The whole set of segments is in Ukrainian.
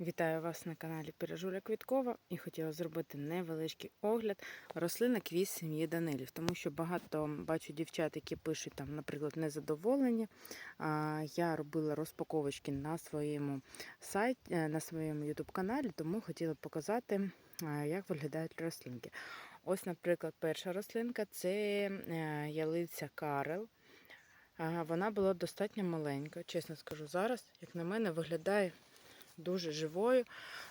Вітаю вас на каналі Пирожуля Квіткова і хотіла зробити невеличкий огляд рослинок квіт сім'ї Данилів, тому що багато бачу дівчат, які пишуть там, наприклад, незадоволені. Я робила розпаковочки на своєму сайті, е, на своєму YouTube каналі, тому хотіла показати, як виглядають рослинки. Ось, наприклад, перша рослинка це е, ялиця Карел. Вона була достатньо маленька, чесно скажу, зараз, як на мене, виглядає дуже живою,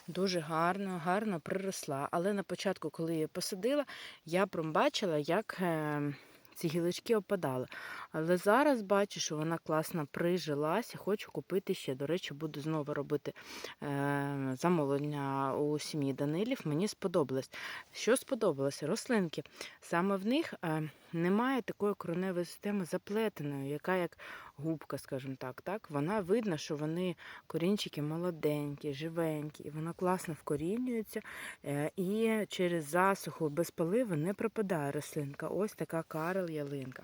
дуже гарно, гарно приросла. Але на початку, коли її посадила, я пробачила, як е, ці гілочки опадали. Але зараз бачу, що вона класно прижилася. Хочу купити ще. До речі, буду знову робити е, замовлення у сім'ї Данилів. Мені сподобалось. Що сподобалося? Рослинки. Саме в них е, немає такої короневої системи заплетеної, яка як губка, скажімо так. так. Вона видно, що вони корінчики молоденькі, живенькі, і вона класно вкорінюється. е, І через засуху без поливу не пропадає рослинка. Ось така карел ялинка.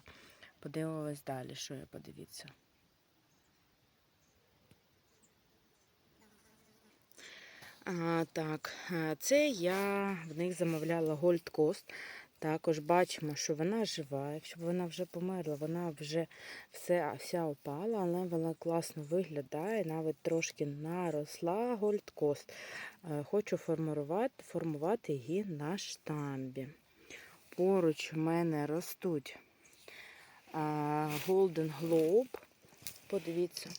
Подивимось далі, що я подивіться. А, так, е, це я в них замовляла Gold Coast. Також бачимо, що вона жива. Якщо б вона вже померла, вона вже все, вся опала, але вона класно виглядає, навіть трошки наросла Coast. Е, Хочу формувати, формувати її на штамбі. Поруч в мене ростуть Golden Globe. Подивіться,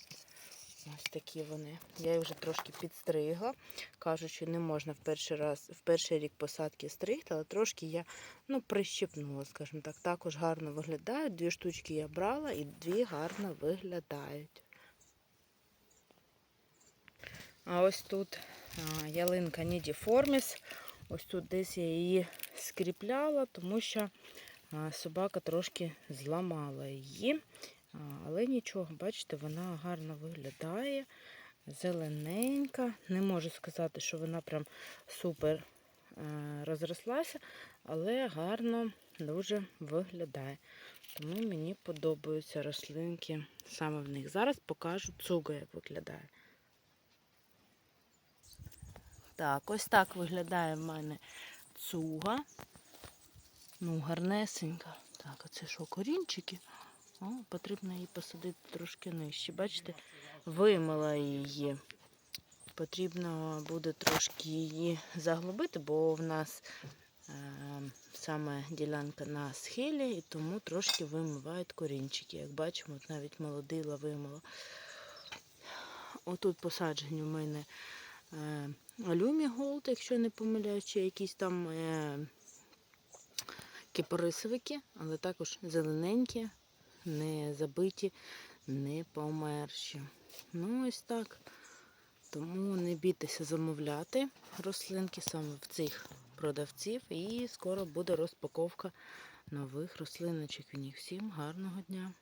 ось такі вони. Я їх вже трошки підстригла. Кажуть, що не можна в перший раз, в перший рік посадки стригти, але трошки я ну, прищепнула, скажімо так. Також гарно виглядають. Дві штучки я брала і дві гарно виглядають. А ось тут ялинка Нідіформіс. Ось тут десь я її скріпляла, тому що собака трошки зламала її. Але нічого, бачите, вона гарно виглядає, зелененька. Не можу сказати, що вона прям супер е, розрослася, але гарно дуже виглядає. Тому мені подобаються рослинки саме в них. Зараз покажу цуга, як виглядає. Так, ось так виглядає в мене цуга. Ну, гарнесенька. Так, а це що, корінчики? О, потрібно її посадити трошки нижче. Бачите, вимила її. Потрібно буде трошки її заглибити, бо в нас е, саме ділянка на схилі, і тому трошки вимивають корінчики. Як бачимо, от навіть молодила вимила. Отут посаджені в мене е, алюмі голд, якщо не помиляюсь, чи якісь там е, кипарисовики, але також зелененькі, не забиті, не померші. Ну, ось так. Тому не бійтеся замовляти рослинки саме в цих продавців. І скоро буде розпаковка нових рослиночок. У них всім гарного дня!